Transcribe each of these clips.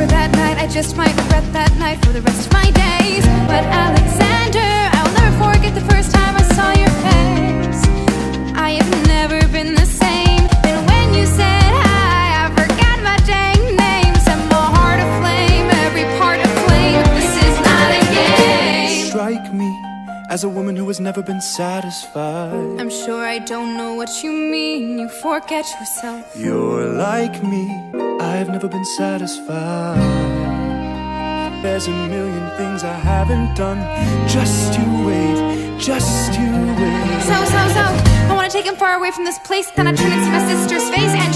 remember that night. I just might regret that night for the rest of my days. But Alexander, I'll never forget the first time I saw your face. I have never been the same. And when you said hi, I forgot my dang name. Set my heart aflame, every part aflame. This is not a game. Strike me as a woman who has never been satisfied. I'm sure I don't know what you mean. You forget yourself. You're like me, I've never been satisfied. There's a million things I haven't done. Just you wait, just you wait. So, so, so, I wanna take him far away from this place. Then I turn and see my sister's face, and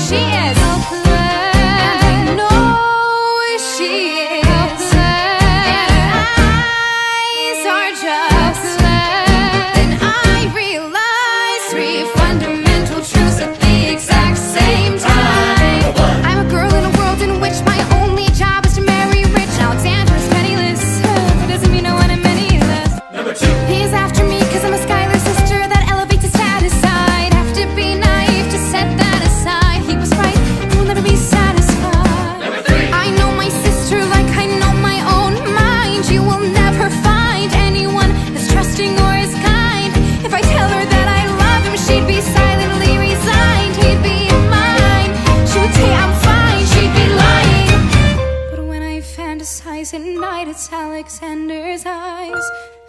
fantasize at night, it's Alexander's eyes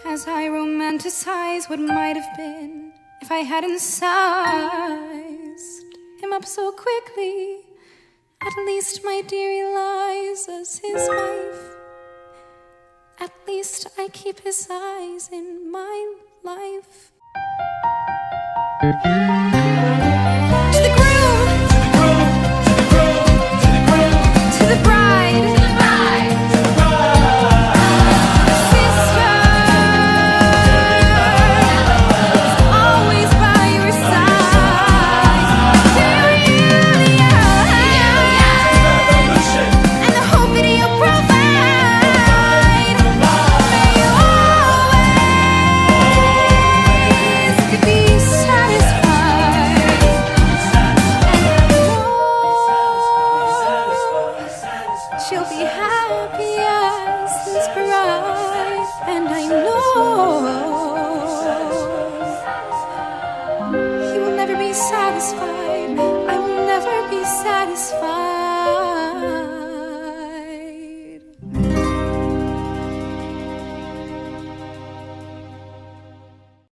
as I romanticize what might have been if I hadn't sized him up so quickly. At least my dear Eliza's his wife. At least I keep his eyes in my life. As this bride, and I know he will never be satisfied.